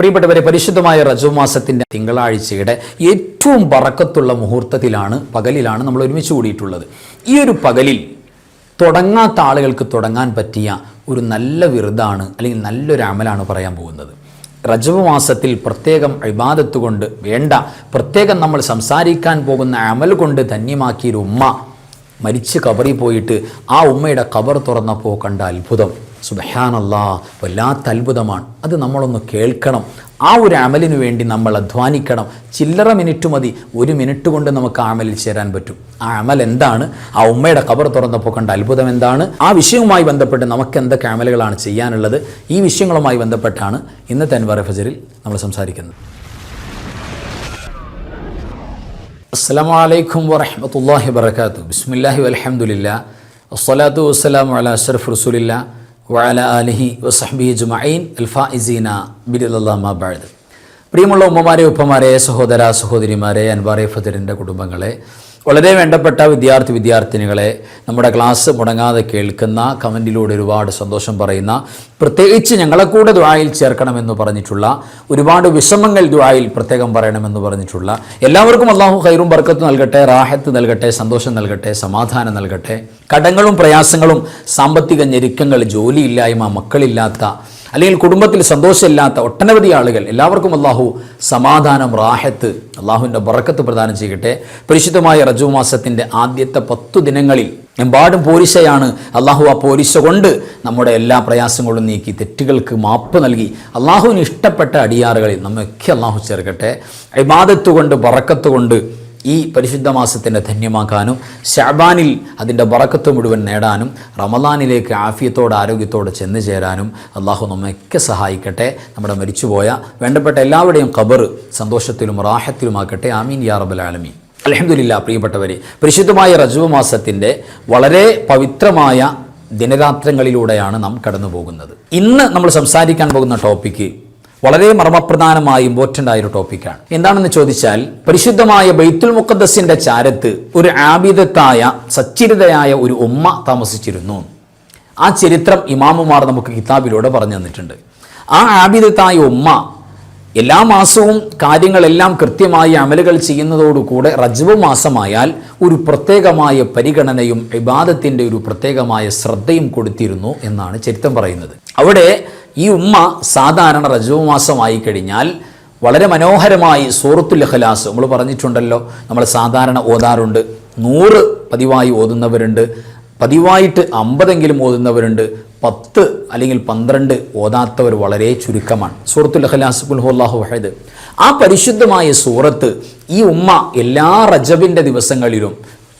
പ്രിയപ്പെട്ടവരെ പരിശുദ്ധമായ റജുമാസത്തിന്റെ തിങ്കളാഴ്ചയുടെ ഏറ്റവും പറക്കത്തുള്ള മുഹൂർത്തത്തിലാണ് പകലിലാണ് നമ്മൾ ഒരുമിച്ച് കൂടിയിട്ടുള്ളത്. ഈ ഒരു പകലിൽ തുടങ്ങാത്ത ആളുകൾക്ക് തുടങ്ങാൻ പറ്റിയ ഒരു നല്ല വിറുതാണ് അല്ലെങ്കിൽ നല്ലൊരു അമലാണ് പറയാൻ പോകുന്നത്. റജബ് മാസത്തിൽ പ്രത്യേകം ഇബാദത്ത് കൊണ്ട് വേണ്ട പ്രത്യേകം നമ്മൾ സംസാരിക്കാൻ പോകുന്ന അമൽ കൊണ്ട് ധന്യമാക്കിയൊരു ഉമ്മ മരിച്ച് കബറിൽ പോയിട്ട് ആ ഉമ്മയുടെ കബർ തുറന്നപ്പോൾ കണ്ട അത്ഭുതം. സുബഹാനല്ലാ വല്ലാത്ത അത്ഭുതമാണ് അത് നമ്മളൊന്ന് കേൾക്കണം. ആ ഒരു അമലിനു വേണ്ടി നമ്മൾ അധ്വാനിക്കണം. ചില്ലറ മിനിറ്റ് മതി. ഒരു മിനിറ്റ് കൊണ്ട് നമുക്ക് ആ അമലിൽ ചേരാൻ പറ്റും. ആ അമൽ എന്താണ്? ആ ഉമ്മയുടെ കബർ തുറന്നപ്പോൾ കണ്ട അത്ഭുതം എന്താണ്? ആ വിഷയവുമായി ബന്ധപ്പെട്ട് നമുക്ക് എന്തൊക്കെ അമലുകളാണ് ചെയ്യാനുള്ളത്? ഈ വിഷയങ്ങളുമായി ബന്ധപ്പെട്ടാണ് ഇന്നത്തെ അൻവർ ഫജറിൽ നമ്മൾ സംസാരിക്കുന്നത്. അസ്സലാമു അലൈക്കും വറഹ്മത്തുള്ളാഹി വബറകാതുഹു. ബിസ്മില്ലാഹി വൽഹംദുലില്ലാ അസ്സലാത്തു വസ്സലാം അല അഷറഫ് റസൂലില്ലാ വഅല അലിഹി വസഹബി ജുമൈൻ അൽ ഫായിസീന ബിദില്ലാഹി മാ പ്രിയമുള്ള ഉമ്മമാരെ ഉപ്പമാരെ സഹോദര സഹോദരിമാരെ അൻവാറെ ഫതിരിന്റെ കുടുംബങ്ങളെ വളരെ വേണ്ടപ്പെട്ട വിദ്യാർത്ഥി വിദ്യാർത്ഥിനികളെ നമ്മുടെ ക്ലാസ് മുടങ്ങാതെ കേൾക്കുന്ന കമന്റിലൂടെ ഒരുപാട് സന്തോഷം പറയുന്ന പ്രത്യേകിച്ച് ഞങ്ങളെ കൂടെ ദ്വായിൽ ചേർക്കണമെന്ന് പറഞ്ഞിട്ടുള്ള ഒരുപാട് വിഷമങ്ങൾ ദ്വായിൽ പ്രത്യേകം പറയണമെന്ന് പറഞ്ഞിട്ടുള്ള എല്ലാവർക്കും അള്ളാഹു ഹൈറും ബർക്കത്ത് നൽകട്ടെ റാഹത്ത് നൽകട്ടെ സന്തോഷം നൽകട്ടെ സമാധാനം നൽകട്ടെ കടങ്ങളും പ്രയാസങ്ങളും സാമ്പത്തിക ഞെരുക്കങ്ങൾ ജോലിയില്ലായ്മ മക്കളില്ലാത്ത അല്ലെങ്കിൽ കുടുംബത്തിൽ സന്തോഷമില്ലാത്ത ഒട്ടനവധി ആളുകൾ എല്ലാവർക്കും അള്ളാഹു സമാധാനം റാഹത്ത് അള്ളാഹുവിന്റെ ബറക്കത്ത് പ്രദാനം ചെയ്യട്ടെ. പരിശുദ്ധമായ റജു മാസത്തിന്റെ ആദ്യത്തെ പത്തു ദിനങ്ങളിൽ എമ്പാടും പോരിശയാണ് അള്ളാഹു ആ പോരിശ കൊണ്ട് നമ്മുടെ എല്ലാ പ്രയാസങ്ങളും നീക്കി തെറ്റുകൾക്ക് മാപ്പ് നൽകി. അള്ളാഹുവിന് ഇഷ്ടപ്പെട്ട അടിയാറുകളിൽ നമ്മൊക്കെ അള്ളാഹു ചേർക്കട്ടെ. ഇബാദത്ത് കൊണ്ട് ബറക്കത്ത് കൊണ്ട് ഈ പരിശുദ്ധ മാസത്തിന്റെ ധന്യമാക്കാനും ഷാബാനിൽ അതിന്റെ ബറക്കത്ത് മുഴുവൻ നേടാനും റമദാനിലേക്ക് ആഫിയത്തോടെ ആരോഗ്യത്തോടെ ചെന്ന് ചേരാനും അള്ളാഹു നമ്മയൊക്കെ സഹായിക്കട്ടെ. നമ്മുടെ മരിച്ചുപോയ വേണ്ടപ്പെട്ട എല്ലാവരുടെയും ഖബർ സന്തോഷത്തിലും റാഹത്തിലുമാക്കട്ടെ ആമീൻ യാ റബ്ബൽ ആലമീൻ. അലഹമില്ല പ്രിയപ്പെട്ടവരെ പരിശുദ്ധമായ റജുവ മാസത്തിന്റെ വളരെ പവിത്രമായ ദിനരാത്രങ്ങളിലൂടെയാണ് നാം കടന്നു പോകുന്നത് ഇന്ന് നമ്മൾ സംസാരിക്കാൻ പോകുന്ന ടോപ്പിക്ക് വളരെ മർമ്മപ്രധാനമായ ആയ ഒരു ടോപ്പിക്കാണ്. എന്താണെന്ന് ചോദിച്ചാൽ പരിശുദ്ധമായ ബൈത്തുൽ മുഖദ്ദസിന്റെ ചാരത്ത് ഒരു ആബിദത്തായ സച്ചിരിതയായ ഒരു ഉമ്മ താമസിച്ചിരുന്നു. ആ ചരിത്രം ഇമാമുമാർ നമുക്ക് കിതാബിലൂടെ പറഞ്ഞു തന്നിട്ടുണ്ട്. ആ ആബിദത്തായ ഉമ്മ എല്ലാ മാസവും കാര്യങ്ങളെല്ലാം കൃത്യമായി അമലുകൾ ചെയ്യുന്നതോടുകൂടെ റജബ് മാസമായാൽ ഒരു പ്രത്യേകമായ പരിഗണനയും ഇബാദത്തിന്റെ ഒരു പ്രത്യേകമായ ശ്രദ്ധയും കൊടുത്തിരുന്നു എന്നാണ് ചരിത്രം പറയുന്നത്. അവിടെ ഈ ഉമ്മ സാധാരണ റജബ് കഴിഞ്ഞാൽ വളരെ മനോഹരമായി സൂറത്തുൽ ഇഖ്ലാസ് നമ്മൾ പറഞ്ഞിട്ടുണ്ടല്ലോ നമ്മൾ സാധാരണ ഓതാറുണ്ട്. നൂറ് പതിവായി ഓതുന്നവരുണ്ട്. പതിവായിട്ട് അമ്പതെങ്കിലും ഓതുന്നവരുണ്ട്. പത്ത് അല്ലെങ്കിൽ പന്ത്രണ്ട് ഓതാത്തവർ വളരെ ചുരുക്കമാണ്. സൂറത്തുൽ ഇഖ്ലാസ് ഗുൽഹുല്ലാഹു വഹദ്. ആ പരിശുദ്ധമായ സൂറത്ത് ഈ ഉമ്മ എല്ലാ റജബിന്റെ ദിവസങ്ങളിലും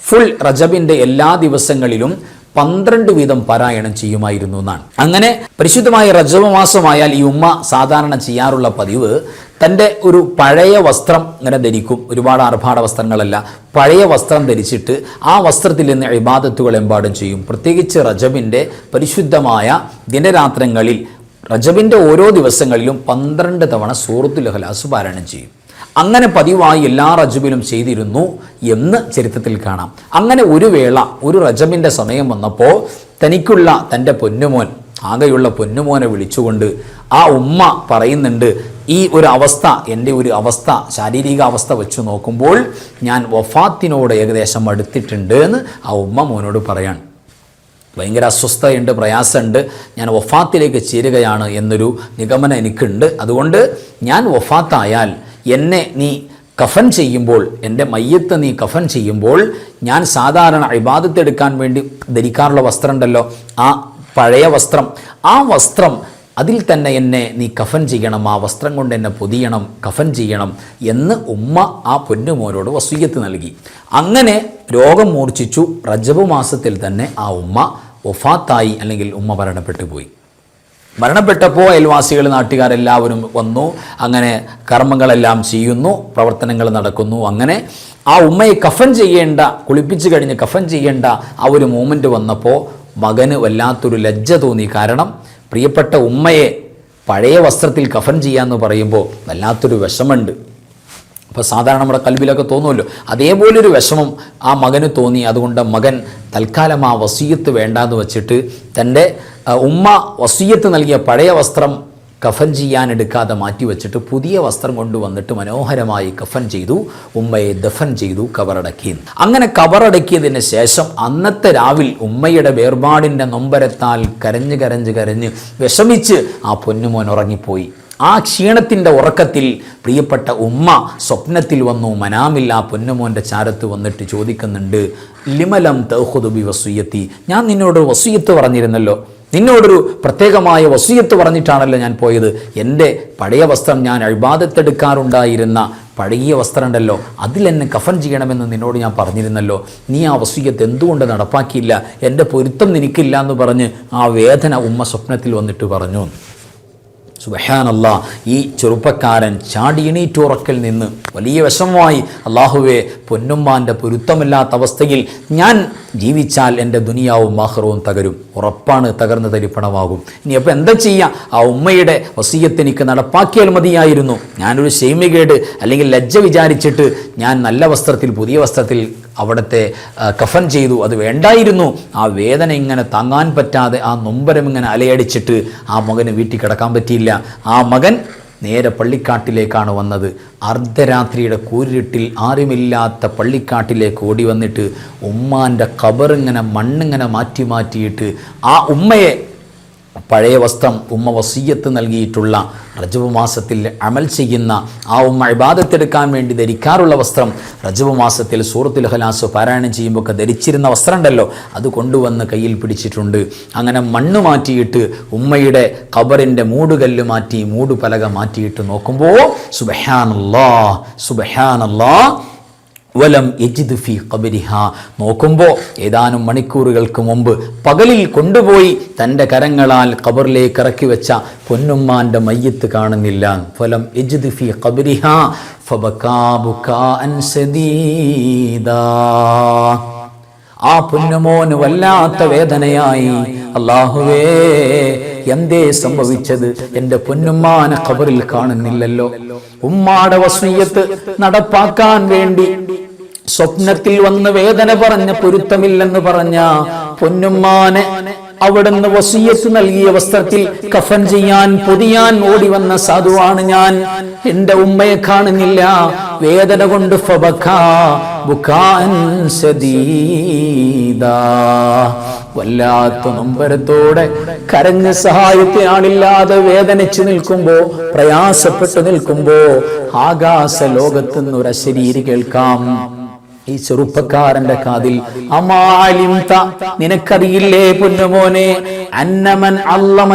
ഫുൾ റജബിന്റെ എല്ലാ ദിവസങ്ങളിലും പന്ത്രണ്ട് വീതം പാരായണം ചെയ്യുമായിരുന്നു എന്നാണ്. അങ്ങനെ പരിശുദ്ധമായ റജബ മാസമായാൽ ഈ ഉമ്മ സാധാരണ ചെയ്യാറുള്ള പതിവ് തന്റെ ഒരു പഴയ വസ്ത്രം ഇങ്ങനെ ധരിക്കും. ഒരുപാട് ആർഭാട വസ്ത്രങ്ങളല്ല. പഴയ വസ്ത്രം ധരിച്ചിട്ട് ആ വസ്ത്രത്തിൽ നിന്ന് ഇബാദത്തുകൾ എമ്പാടും ചെയ്യും. പ്രത്യേകിച്ച് റജബിന്റെ പരിശുദ്ധമായ ദിനരാത്രങ്ങളിൽ റജബിന്റെ ഓരോ ദിവസങ്ങളിലും പന്ത്രണ്ട് തവണ സൂറത്തുൽ ഇഖ്ലാസ് പാരായണം ചെയ്യും. അങ്ങനെ പതിവായി എല്ലാ റജബിലും ചെയ്തിരുന്നു എന്ന് ചരിത്രത്തിൽ കാണാം. അങ്ങനെ ഒരു വേള ഒരു റജബിന്റെ സമയം വന്നപ്പോൾ തനിക്കുള്ള തന്റെ പൊന്നുമോൻ ആകെയുള്ള പൊന്നുമോനെ വിളിച്ചുകൊണ്ട് ആ ഉമ്മ പറയുന്നുണ്ട് ഈ ഒരു അവസ്ഥ എന്റെ ഒരു അവസ്ഥ ശാരീരിക അവസ്ഥ വെച്ച് നോക്കുമ്പോൾ ഞാൻ വഫാത്തിനോട് ഏകദേശം അടുത്തിട്ടുണ്ട് എന്ന് ആ ഉമ്മ മോനോട് പറയാണ്. ഭയങ്കര അസ്വസ്ഥതയുണ്ട് പ്രയാസമുണ്ട്. ഞാൻ വഫാത്തിലേക്ക് ചേരുകയാണ് എന്നൊരു നിഗമനം എനിക്കുണ്ട്. അതുകൊണ്ട് ഞാൻ വഫാത്തായാൽ എന്നെ നീ കഫൻ ചെയ്യുമ്പോൾ എന്റെ മയ്യത്ത് നീ കഫൻ ചെയ്യുമ്പോൾ ഞാൻ സാധാരണ ഇബാദത്തെടുക്കാൻ വേണ്ടി ധരിക്കാറുള്ള വസ്ത്രം ഉണ്ടല്ലോ ആ പഴയ വസ്ത്രം ആ വസ്ത്രം അതിൽ തന്നെ എന്നെ നീ കഫൻ ചെയ്യണം ആ വസ്ത്രം കൊണ്ട് എന്നെ പൊതിയണം കഫൻ ചെയ്യണം എന്ന് ഉമ്മ ആ പൊന്നുമോനോട് വസൂയത്ത് നൽകി. അങ്ങനെ രോഗം മൂർച്ഛിച്ചു. റജബ് മാസത്തിൽ തന്നെ ആ ഉമ്മ ഒഫാത്തായി അല്ലെങ്കിൽ ഉമ്മ മരണപ്പെട്ടു പോയി. മരണപ്പെട്ടപ്പോൾ അയൽവാസികൾ നാട്ടുകാരെല്ലാവരും വന്നു. അങ്ങനെ കർമ്മങ്ങളെല്ലാം ചെയ്യുന്നു പ്രവർത്തനങ്ങൾ നടക്കുന്നു. അങ്ങനെ ആ ഉമ്മയെ കഫൻ ചെയ്യേണ്ട കുളിപ്പിച്ച് കഴിഞ്ഞ് കഫൻ ചെയ്യേണ്ട ആ ഒരു മൂമെന്റ് വന്നപ്പോൾ മകന് വല്ലാത്തൊരു ലജ്ജ തോന്നി. കാരണം പ്രിയപ്പെട്ട ഉമ്മയെ പഴയ വസ്ത്രത്തിൽ കഫൻ ചെയ്യാമെന്ന് പറയുമ്പോൾ വല്ലാത്തൊരു വിഷമുണ്ട് അപ്പോൾ സാധാരണ നമ്മുടെ കൽവിലൊക്കെ തോന്നുമല്ലോ. അതേപോലൊരു വിഷമം ആ മകന് തോന്നി. അതുകൊണ്ട് മകൻ തൽക്കാലം ആ വസീയത്ത് വേണ്ടാന്ന് വെച്ചിട്ട് തന്റെ ഉമ്മ വസീയത്ത് നൽകിയ പഴയ വസ്ത്രം കഫൻ ചെയ്യാൻ എടുക്കാതെ മാറ്റി വെച്ചിട്ട് പുതിയ വസ്ത്രം കൊണ്ടുവന്നിട്ട് മനോഹരമായി കഫൻ ചെയ്തു. ഉമ്മയെ ദഫൻ ചെയ്തു കവറടക്കി അങ്ങനെ കവറടക്കിയതിന് ശേഷം അന്നത്തെ രാവിൽ ഉമ്മയുടെ വേർപാടിന്റെ നൊമ്പരത്താൽ കരഞ്ഞ് കരഞ്ഞ് കരഞ്ഞ് വിഷമിച്ച് ആ പൊന്നുമോൻ ഉറങ്ങിപ്പോയി. ആ ക്ഷീണത്തിന്റെ ഉറക്കത്തിൽ പ്രിയപ്പെട്ട ഉമ്മ സ്വപ്നത്തിൽ വന്നു മനാമിൽ ആ പൊന്നുമോന്റെ ചാരത്ത് വന്നിട്ട് ചോദിക്കുന്നുണ്ട് ലിമലം തഹുദുബി വസൂയത്തി? ഞാൻ നിന്നോട് വസൂയത്ത് പറഞ്ഞിരുന്നല്ലോ. നിന്നോടൊരു പ്രത്യേകമായ വസൂയത്ത് പറഞ്ഞിട്ടാണല്ലോ ഞാൻ പോയത്. എന്റെ പഴയ വസ്ത്രം ഞാൻ അഴിബാദത്തെടുക്കാറുണ്ടായിരുന്ന പഴകിയ വസ്ത്രം ഉണ്ടല്ലോ അതിലെന്നെ കഫൻ ചെയ്യണമെന്ന് നിന്നോട് ഞാൻ പറഞ്ഞിരുന്നല്ലോ. നീ ആ വസൂയത്ത് എന്തുകൊണ്ട് നടപ്പാക്കിയില്ല? എന്റെ പൊരുത്തം നിനക്കില്ല എന്ന് പറഞ്ഞ് ആ വേദന ഉമ്മ സ്വപ്നത്തിൽ വന്നിട്ട് പറഞ്ഞു. സുബഹാനല്ല ഈ ചെറുപ്പക്കാരൻ ചാടിയണീറ്റുറക്കൽ നിന്ന് വലിയ വിഷമമായി. അള്ളാഹുവെ പൊന്നുമ്മാന്റെ പൊരുത്തമില്ലാത്ത അവസ്ഥയിൽ ഞാൻ ജീവിച്ചാൽ എന്റെ ദുനിയാവും മാഹ്റവും തകരും. ഉറപ്പാണ് തകർന്ന് തരിപ്പണമാകും ഇനി അപ്പോൾ എന്താ ചെയ്യുക ആ ഉമ്മയുടെ വസീയത്ത് എനിക്ക് നടപ്പാക്കിയാൽ മതിയായിരുന്നു. ഞാനൊരു ഷെയ്മികേട് അല്ലെങ്കിൽ ലജ്ജ വിചാരിച്ചിട്ട് ഞാൻ നല്ല വസ്ത്രത്തിൽ പുതിയ വസ്ത്രത്തിൽ അവിടുത്തെ കഫൻ ചെയ്തു. അത് വേണ്ടായിരുന്നു. ആ വേദന ഇങ്ങനെ താങ്ങാൻ പറ്റാതെ ആ നൊമ്പരം ഇങ്ങനെ അലയടിച്ചിട്ട് ആ മകന് വീട്ടിൽ കിടക്കാൻ പറ്റിയില്ല. ആ മകൻ നേരെ പള്ളിക്കാട്ടിലേക്കാണ് വന്നത്. അർദ്ധരാത്രിയുടെ കൂരിട്ടിൽ ആരുമില്ലാത്ത പള്ളിക്കാട്ടിലേക്ക് ഓടി വന്നിട്ട് ഉമ്മാന്റെ കബറിങ്ങനെ മണ്ണിങ്ങനെ മാറ്റി മാറ്റിയിട്ട് ആ ഉമ്മയെ പഴയ വസ്ത്രം ഉമ്മ വസീയത്ത് നൽകിയിട്ടുള്ള റജബ് മാസത്തിൽ അമൽ ചെയ്യുന്ന ആ ഉമ്മ ഇബാദത്തെടുക്കാൻ വേണ്ടി ധരിക്കാറുള്ള വസ്ത്രം റജബ് മാസത്തിൽ സൂറത്തുൽ ഹലാസ് പാരായണം ചെയ്യുമ്പോൾ ഒക്കെ ധരിച്ചിരുന്ന വസ്ത്രം ഉണ്ടല്ലോ അത് കൊണ്ടുവന്ന് കയ്യിൽ പിടിച്ചിട്ടുണ്ട്. അങ്ങനെ മണ്ണ് മാറ്റിയിട്ട് ഉമ്മയുടെ കബറിന്റെ മൂടുകല്ല് മാറ്റി മൂടുപലക മാറ്റിയിട്ട് നോക്കുമ്പോൾ സുബഹാനല്ലാ സുബഹാനല്ലാ വലം യജിദ് ഫി കബരിഹ നോക്കുമ്പോൾ ഏതാനും മണിക്കൂറുകൾക്ക് മുമ്പ് പകലിൽ കൊണ്ടുപോയി തന്റെ കരങ്ങളാൽ ഖബറിലേക്ക് ഇറക്കി വെച്ച പൊന്നുമ്മാന്റെ മയ്യത്ത് കാണുന്നില്ല. ഫലം യജിദ് ഫി കബരിഹ ആ പൊന്നുമോന് വല്ലാത്ത വേദനയായി. അള്ളാഹുവേ എന്തേ സംഭവിച്ചത്? എന്റെ പൊന്നുമ്മാനെ ഖബറിൽ കാണുന്നില്ലല്ലോ. ഉമ്മാടെ വസീയത്ത് നടപ്പാക്കാൻ വേണ്ടി സ്വപ്നത്തിൽ വന്ന് വേദന പറഞ്ഞ പൊരുത്തമില്ലെന്ന് പറഞ്ഞ പൊന്നുമ്മാനെ അവിടുന്ന് വസീയത്ത് നൽകിയ വസ്ത്രത്തിൽ കഫൻ ചെയ്യാൻ പൊതിയാൻ ഓടി വന്ന സാധുവാണ് ഞാൻ. എന്റെ ഉമ്മയെ കാണുന്നില്ല. വേദന കൊണ്ട്. വല്ലാത്ത നൊമ്പരത്തോടെ കരഞ്ഞ് സഹായത്തിനാളില്ലാതെ വേദനിച്ചു നിൽക്കുമ്പോ പ്രയാസപ്പെട്ടു നിൽക്കുമ്പോ ആകാശ ലോകത്തുനിന്ന് ഒരു അശരീരി കേൾക്കാം. ഈ ചെറുപ്പക്കാരന്റെ കാതിൽ നിനക്കറിയില്ലേ പൊന്നുമോനെ? അന്നമൻ അല്ലമ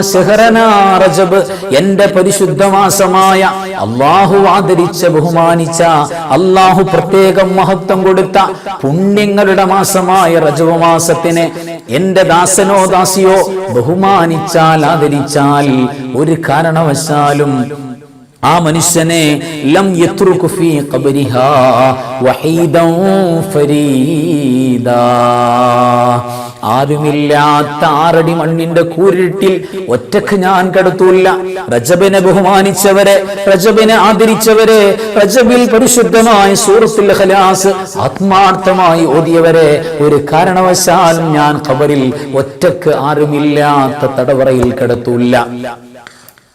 റജബ് എന്റെ പരിശുദ്ധമാസമായ അള്ളാഹു ആദരിച്ച ബഹുമാനിച്ച അള്ളാഹു പ്രത്യേകം മഹത്വം കൊടുത്ത പുണ്യങ്ങളുടെ മാസമായ റജബ് മാസത്തിനെ എന്റെ ദാസനോ ദാസിയോ ബഹുമാനിച്ചാൽ ആദരിച്ചാൽ ഒരു കാരണവശാലും ആ മനുഷ്യനെ ലം ഫീ ഖബരിഹാ വഹീദൻ ഫരീദാ. ആരുമില്ലാത്ത ആറടി മണ്ണിന്റെ കൂരിട്ടിൽ ഒറ്റയ്ക്ക് ഞാൻ കടത്തൂല്ല. റജബിനെ ബഹുമാനിച്ചവരെ റജബിനെ ആദരിച്ചവരെ റജബിൽ പരിശുദ്ധമായ സൂറത്തുൽ ഖലാസ് ആത്മാർത്ഥമായി ഓതിയവരെ ഒരു കാരണവശാലും ഞാൻ ഖബറിൽ ഒറ്റയ്ക്ക് ആരുമില്ലാത്ത തടവറയിൽ കിടത്തൂല്ല.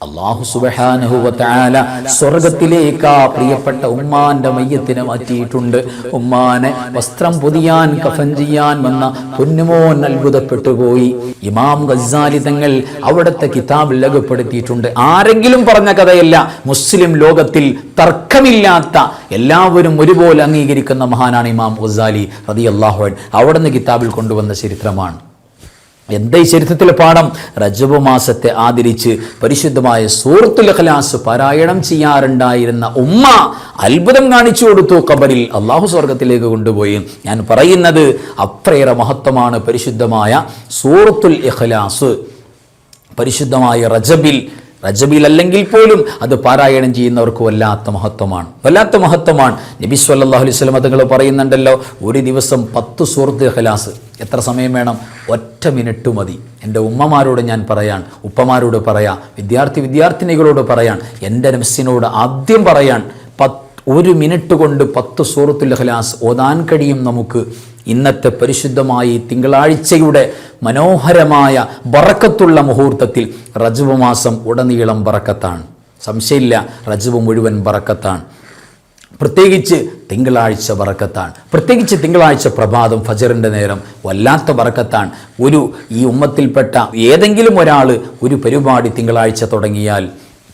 അള്ളാഹു സുബഹാനുഹുവല സ്വർഗത്തിലേക്ക് ആ പ്രിയപ്പെട്ട ഉമ്മാന്റെ മയ്യത്തിനെ മാറ്റിയിട്ടുണ്ട്. ഉമ്മാനെ വസ്ത്രം പൊതിയാൻ കഫൻ ചെയ്യാൻ വന്ന പൊന്നുമോൻ അത്ഭുതപ്പെട്ടു പോയി ഇമാം ഗസാലി തങ്ങൾ അവിടുത്തെ കിതാബ് രേഖപ്പെടുത്തിയിട്ടുണ്ട് ആരെങ്കിലും പറഞ്ഞ കഥയല്ല മുസ്ലിം ലോകത്തിൽ തർക്കമില്ലാത്ത എല്ലാവരും ഒരുപോലെ അംഗീകരിക്കുന്ന മഹാനാണ് ഇമാം ഗസാലി റതി അള്ളാഹു അവിടുന്ന് കിതാബിൽ കൊണ്ടുവന്ന ചരിത്രമാണ്. എന്താ ഈ ചരിത്രത്തിലെ പാഠം? റജബ് മാസത്തെ ആദരിച്ച് പരിശുദ്ധമായ സൂറത്തുൽ ഖലാസ് പാരായണം ചെയ്യാറുണ്ടായിരുന്ന ഉമ്മ അത്ഭുതം കാണിച്ചു കൊടുത്തു ഖബറിൽ. അള്ളാഹു സ്വർഗത്തിലേക്ക് കൊണ്ടുപോയി. ഞാൻ പറയുന്നത് അത്രയേറെ മഹത്വമാണ് പരിശുദ്ധമായ സൂറത്തുൽ ഇഖ്ലാസ്. പരിശുദ്ധമായ റജബിൽ റജബിൽ അല്ലെങ്കിൽ പോലും അത് പാരായണം ചെയ്യുന്നവർക്ക് വല്ലാത്ത മഹത്വമാണ്. വല്ലാത്ത മഹത്വമാണ്. നബി സല്ലാഹു അലൈഹി വസല്ലം തങ്ങൾ പറയുന്നുണ്ടല്ലോ ഒരു ദിവസം പത്ത് സുഹൃത്ത് ഖലാസ്. എത്ര സമയം വേണം? ഒറ്റ മിനിറ്റ് മതി. എന്റെ ഉമ്മമാരോട് ഞാൻ പറയാൻ ഉപ്പമാരോട് പറയാം വിദ്യാർത്ഥി വിദ്യാർത്ഥിനികളോട് പറയാൻ എന്റെ നഫ്സിനോട് ആദ്യം പറയാൻ പത്ത് ഒരു മിനിറ്റ് കൊണ്ട് പത്ത് സൂറത്തുൽ ഖലാസ് ഓതാൻ കഴിയും നമുക്ക്. ഇന്നത്തെ പരിശുദ്ധമായി തിങ്കളാഴ്ചയുടെ മനോഹരമായ ബറക്കത്തുള്ള മുഹൂർത്തത്തിൽ റജബ് മാസം ഉടനീളം ബറക്കത്താണ് സംശയമില്ല റജബ് മുഴുവൻ ബറക്കത്താണ് പ്രത്യേകിച്ച് തിങ്കളാഴ്ച വറക്കത്താണ്. പ്രത്യേകിച്ച് തിങ്കളാഴ്ച പ്രഭാതം ഫജറിന്റെ നേരം വല്ലാത്ത വറക്കത്താണ്. ഒരു ഈ ഉമ്മത്തിൽപ്പെട്ട ഏതെങ്കിലും ഒരാൾ ഒരു പരിപാടി തിങ്കളാഴ്ച തുടങ്ങിയാൽ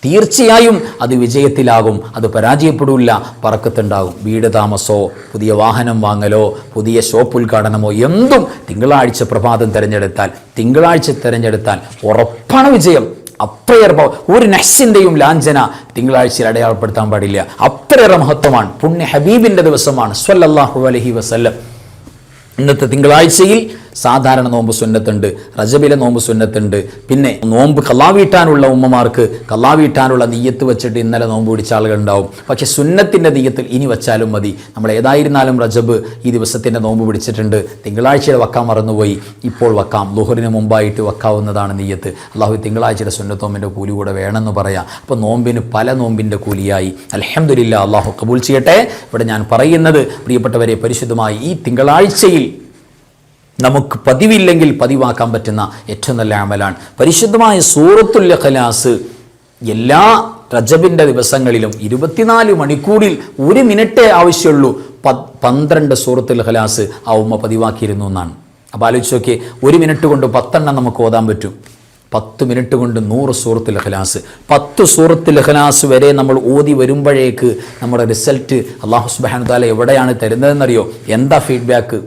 തീർച്ചയായും അത് വിജയത്തിലാകും. അത് പരാജയപ്പെടില്ല പറക്കത്തുണ്ടാകും. വീട് താമസോ പുതിയ വാഹനം വാങ്ങലോ പുതിയ ഷോപ്പ് ഉദ്ഘാടനമോ എന്തും തിങ്കളാഴ്ച പ്രഭാതം തിരഞ്ഞെടുത്താൽ തിങ്കളാഴ്ച തിരഞ്ഞെടുത്താൽ ഉറപ്പാണ് വിജയം. അത്രയേറെ ഒരു നഹ്സിന്റെയും ലാഞ്ചന തിങ്കളാഴ്ചയിൽ അടയാളപ്പെടുത്താൻ പാടില്ല. അത്രയേറെ മഹത്വമാണ്. പുണ്യ ഹബീബിന്റെ ദിവസമാണ്. സ്വല്ലല്ലാഹു അലഹി വസല്ലം. ഇന്നത്തെ തിങ്കളാഴ്ചയിൽ സാധാരണ നോമ്പ് സുന്നത്തുണ്ട് റജബിലെ നോമ്പ് സുന്നത്തുണ്ട്. പിന്നെ നോമ്പ് കല്ലാവീട്ടാനുള്ള ഉമ്മമാർക്ക് കല്ലാവീട്ടാനുള്ള നെയ്യത്ത് വെച്ചിട്ട് ഇന്നലെ നോമ്പ് പിടിച്ച ആളുകളുണ്ടാവും. പക്ഷേ സുന്നത്തിന്റെ നെയ്യത്തിൽ ഇനി വെച്ചാലും മതി. നമ്മൾ ഏതായിരുന്നാലും റജബ് ഈ ദിവസത്തിന്റെ നോമ്പ് പിടിച്ചിട്ടുണ്ട്. തിങ്കളാഴ്ചയുടെ വക്കാൻ മറന്നുപോയി. ഇപ്പോൾ വക്കാം. ലുഹറിന് മുമ്പായിട്ട് വക്കാവുന്നതാണ് നെയ്യത്ത്. അള്ളാഹു തിങ്കളാഴ്ചയുടെ സുന്നത്തോമ്പിന്റെ കൂലി കൂടെ വേണമെന്ന് പറയാം. അപ്പോൾ നോമ്പിന് പല നോമ്പിന്റെ കൂലിയായി. അലഹമില്ല അള്ളാഹു കബൂൽ ചെയ്യട്ടെ. ഇവിടെ ഞാൻ പറയുന്നത് പ്രിയപ്പെട്ടവരെ പരിശുദ്ധമായി ഈ തിങ്കളാഴ്ചയിൽ നമുക്ക് പതിവില്ലെങ്കിൽ പതിവാക്കാൻ പറ്റുന്ന ഏറ്റവും നല്ല അമലാണ്. പരിശുദ്ധമായ സൂറത്തുൽ ഖലാസ് എല്ലാ റജബിന്റെ ദിവസങ്ങളിലും ഇരുപത്തിനാല് മണിക്കൂറിൽ ഒരു മിനിറ്റേ ആവശ്യമുള്ളൂ. പ പന്ത്രണ്ട് സൂറത്തുൽ ഖലാസ് ആ ഉമ്മ പതിവാക്കിയിരുന്നു എന്നാണ്. അപ്പോൾ ആലോചിച്ച് നോക്കിയേ ഒരു മിനിറ്റ് കൊണ്ട് പത്തെണ്ണം നമുക്ക് ഓതാൻ പറ്റും. പത്ത് മിനിറ്റ് കൊണ്ട് നൂറ് സൂറത്തുൽ ഖലാസ് പത്ത് സൂറത്തുൽ ഖലാസ് വരെ നമ്മൾ ഓതി വരുമ്പോഴേക്ക് നമ്മുടെ റിസൾട്ട് അള്ളാഹു സുബാനുദാല എവിടെയാണ് തരുന്നതെന്നറിയോ? എന്താ ഫീഡ്ബാക്ക്?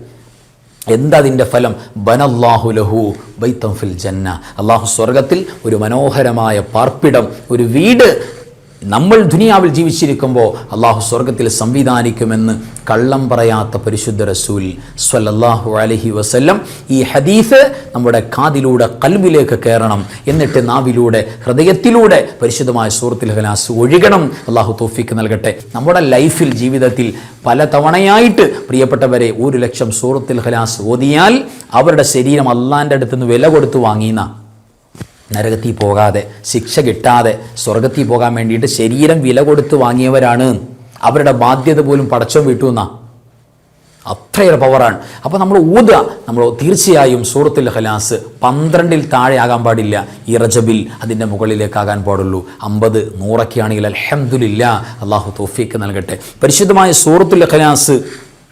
എന്താ അതിന്റെ ഫലം? ബനല്ലാഹു ലഹു ബൈത്തം ഫിൽ ജന്ന. അള്ളാഹു സ്വർഗത്തിൽ ഒരു മനോഹരമായ പാർപ്പിടം ഒരു വീട് നമ്മൾ ദുനിയാവിൽ ജീവിച്ചിരിക്കുമ്പോൾ അള്ളാഹു സ്വർഗത്തിൽ സംവിധാനിക്കുമെന്ന് കള്ളം പറയാത്ത പരിശുദ്ധ റസൂൽ സ്വല്ലല്ലാഹു അലഹി വസല്ലം ഈ ഹദീസ് നമ്മുടെ കാതിലൂടെ കൽവിലേക്ക് കയറണം. എന്നിട്ട് നാവിലൂടെ ഹൃദയത്തിലൂടെ പരിശുദ്ധമായ സൂറത്തിൽ ഹലാസ് ഒഴുകണം. അള്ളാഹു തോഫിക്ക് നൽകട്ടെ. നമ്മുടെ ലൈഫിൽ ജീവിതത്തിൽ പല തവണയായിട്ട് പ്രിയപ്പെട്ടവരെ ഒരു ലക്ഷം സൂറത്തിൽ ഹലാസ് ഓതിയാൽ അവരുടെ ശരീരം അള്ളാന്റെ അടുത്ത് നിന്ന് വില കൊടുത്ത് വാങ്ങിയെന്ന. നരകത്തിൽ പോകാതെ ശിക്ഷ കിട്ടാതെ സ്വർഗത്തിൽ പോകാൻ വേണ്ടിയിട്ട് ശരീരം വില കൊടുത്ത് വാങ്ങിയവരാണ്. അവരുടെ ബാധ്യത പോലും പടച്ചോ വിട്ടുവെന്നാ അത്രയേറെ പവറാണ് അപ്പോൾ നമ്മൾ ഊതുക. നമ്മൾ തീർച്ചയായും സൂറത്തുൽ ഹലാസ് പന്ത്രണ്ടിൽ താഴെ ആകാൻ പാടില്ല. ഈ റജബിൽ അതിന്റെ മുകളിലേക്കാകാൻ പാടുള്ളൂ. അമ്പത് നൂറൊക്കെ ആണെങ്കിൽ അലഹമുല്ല അള്ളാഹു തോഫിക്ക് നൽകട്ടെ. പരിശുദ്ധമായ സൂറത്തുൽ ഖലാസ്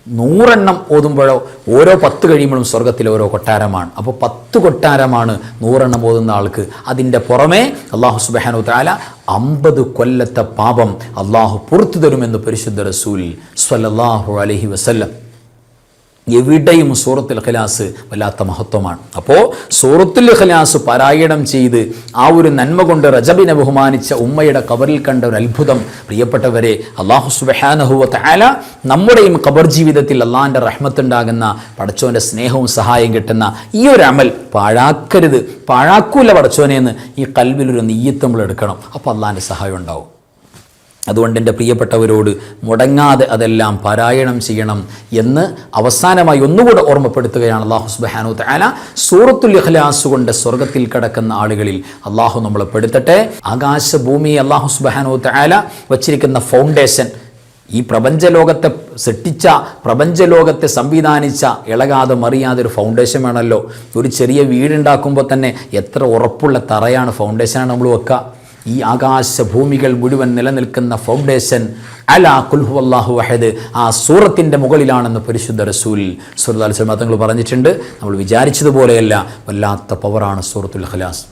നൂറെണ്ണം ഓതുമ്പോഴോ ഓരോ പത്ത് കഴിയുമ്പോഴും സ്വർഗത്തിൽ ഓരോ കൊട്ടാരമാണ്. അപ്പോൾ പത്ത് കൊട്ടാരമാണ് നൂറെണ്ണം ഓതുന്ന ആൾക്ക്. അതിന്റെ പുറമേ അള്ളാഹു സുബാനു താല അമ്പത് കൊല്ലത്തെ പാപം അള്ളാഹു പുറത്തു തരുമെന്ന് പരിശുദ്ധ റസൂൽ സ്വല്ലല്ലാഹു അലഹി വസല്ലം. എവിടെയും സൂറത്തുൽ ഖലാസ് വല്ലാത്ത മഹത്വമാണ്. അപ്പോൾ സൂറത്തുൽ ഖലാസ് പാരായണം ചെയ്ത് ആ ഒരു നന്മ കൊണ്ട് റജബിനെ ബഹുമാനിച്ച ഉമ്മയുടെ കബറിൽ കണ്ട ഒരു അത്ഭുതം പ്രിയപ്പെട്ടവരെ അള്ളാഹു സുബഹാനഹുവ തആല നമ്മുടെയും കബർ ജീവിതത്തിൽ അള്ളാഹിന്റെ റഹ്മത്തുണ്ടാകുന്ന പടച്ചോന്റെ സ്നേഹവും സഹായം കിട്ടുന്ന ഈ ഒരു അമൽ പാഴാക്കരുത് പാഴാക്കൂല പടച്ചോനെ എന്ന് ഈ കൽവിലൊരു നെയ്യത്ത് നമ്മൾ എടുക്കണം. അപ്പോൾ അള്ളാഹിന്റെ സഹായം ഉണ്ടാവും. അതുകൊണ്ട് എന്റെ പ്രിയപ്പെട്ടവരോട് മുടങ്ങാതെ അതെല്ലാം പാരായണം ചെയ്യണം എന്ന് അവസാനമായി ഒന്നുകൂടെ ഓർമ്മപ്പെടുത്തുകയാണ് അള്ളാഹു സുബാനു താല സൂറത്തുൽ ഇഖ്ലാസ് കൊണ്ട് സ്വർഗത്തിൽ കിടക്കുന്ന ആളുകളിൽ അള്ളാഹു നമ്മളെ പെടുത്തട്ടെ. ആകാശഭൂമി അള്ളാഹു സുബാനു താല വച്ചിരിക്കുന്ന ഫൗണ്ടേഷൻ ഈ പ്രപഞ്ചലോകത്തെ സൃഷ്ടിച്ച പ്രപഞ്ചലോകത്തെ സംവിധാനിച്ച ഇളകാതെ മറിയാതെ ഒരു ഫൗണ്ടേഷൻ വേണമല്ലോ. ഒരു ചെറിയ വീടുണ്ടാക്കുമ്പോൾ തന്നെ എത്ര ഉറപ്പുള്ള തറയാണ് ഫൗണ്ടേഷനാണ് നമ്മൾ വെക്കുക. ഈ ആകാശ ഭൂമികൾ മുഴുവൻ നിലനിൽക്കുന്ന ഫൗണ്ടേഷൻ അല കുൽഹു അള്ളാഹു വഹദ്. ആ സൂറത്തിന്റെ മുകളിലാണെന്ന് പരിശുദ്ധ റസൂൽ സുഹൃത്ത് തങ്ങൾ പറഞ്ഞിട്ടുണ്ട്. നമ്മൾ വിചാരിച്ചതുപോലെയല്ല വല്ലാത്ത പവറാണ് സൂറത്തുൽ ഖലാസ്.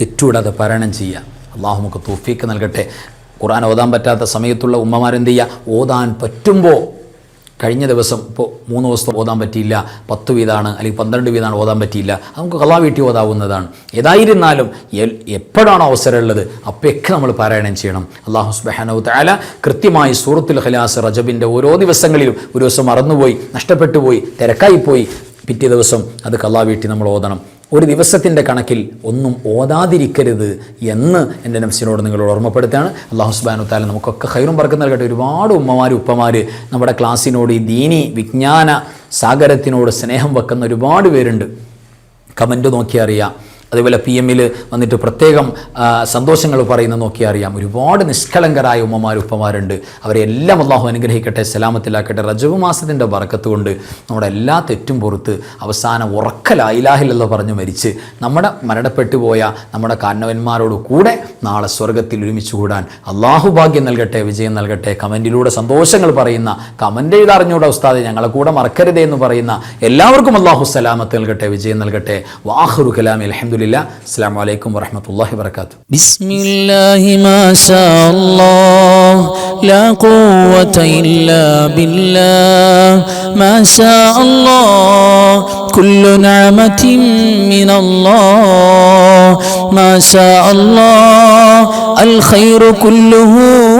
തെറ്റൂടാതെ പാരായണം ചെയ്യുക. അള്ളാഹു നമുക്ക് തോഫീക്ക് നൽകട്ടെ. ഖുർആൻ ഓതാൻ പറ്റാത്ത സമയത്തുള്ള ഉമ്മമാരെന്ത് ചെയ്യുക ഓതാൻ പറ്റുമ്പോൾ കഴിഞ്ഞ ദിവസം ഇപ്പോൾ മൂന്ന് ദിവസം ഓതാൻ പറ്റിയില്ല പത്ത് വീതാണ് അല്ലെങ്കിൽ പന്ത്രണ്ട് വീതാണ് ഓതാൻ പറ്റിയില്ല. അത് നമുക്ക് കള്ളാ വീട്ടി ഓതാവുന്നതാണ്. ഏതായിരുന്നാലും എപ്പോഴാണോ അവസരമുള്ളത് അപ്പോഴൊക്കെ നമ്മൾ പാരായണം ചെയ്യണം. അള്ളാഹു സുബാനു താല കൃത്യമായി സൂറത്തുൽ ഖലാസ് റജബിന്റെ ഓരോ ദിവസങ്ങളിലും ഒരു ദിവസം മറന്നുപോയി നഷ്ടപ്പെട്ടു പോയി തിരക്കായിപ്പോയി. പിറ്റേ ദിവസം അത് കള്ളാ വീട്ടി നമ്മൾ ഓതണം. ഒരു ദിവസത്തിന്റെ കണക്കിൽ ഒന്നും ഓതാതിരിക്കരുത് എന്ന് എന്റെ നഫ്സിനോട് നിങ്ങളോട് ഓർമ്മപ്പെടുത്തുകയാണ്. അള്ളാഹു സുബാനു താല നമുക്കൊക്കെ ഹൈറും പറക്കുന്ന നൽകട്ടെ. ഒരുപാട് ഉമ്മമാർ ഉപ്പമാർ നമ്മുടെ ക്ലാസ്സിനോട് ഈ ദീനി വിജ്ഞാന സാഗരത്തിനോട് സ്നേഹം വെക്കുന്ന ഒരുപാട് പേരുണ്ട്. കമന്റ് നോക്കി അറിയാം അതുപോലെ പി എമ്മിൽ വന്നിട്ട് പ്രത്യേകം സന്തോഷങ്ങൾ പറയുന്നത് നോക്കിയാൽ അറിയാം. ഒരുപാട് നിഷ്കളങ്കരായ ഉമ്മമാർ ഉപ്പമാരുണ്ട്. അവരെ എല്ലാം അള്ളാഹു അനുഗ്രഹിക്കട്ടെ സലാമത്തിലാക്കട്ടെ. റജബ് മാസത്തിന്റെ ബറക്കത്ത് കൊണ്ട് നമ്മുടെ എല്ലാ തെറ്റും പുറത്ത് അവസാനം ഉറക്കലായിലാഹില്ലെന്ന് പറഞ്ഞു മരിച്ച് നമ്മുടെ മരണപ്പെട്ടു പോയ നമ്മുടെ കാരണവന്മാരോട് കൂടെ നാളെ സ്വർഗത്തിൽ ഒരുമിച്ച് കൂടാൻ അള്ളാഹു ഭാഗ്യം നൽകട്ടെ വിജയം നൽകട്ടെ. കമന്റിലൂടെ സന്തോഷങ്ങൾ പറയുന്ന കമന്റ് എഴുതറിഞ്ഞൂടെ ഉസ്താദ് ഞങ്ങളെ കൂടെ മറക്കരുതേ എന്ന് പറയുന്ന എല്ലാവർക്കും അള്ളാഹു സലാമത്ത് നൽകട്ടെ വിജയം നൽകട്ടെ. വാഹുറു കലാമി അലഹമുല്ല അസ്സാം വലൈക്കും വറഹമത്തല്ലാഹി വർക്കാത്തു بسم الله ما شاء الله لا قوة إلا بالله ما شاء الله كل نعمة من الله ما شاء الله الخير كله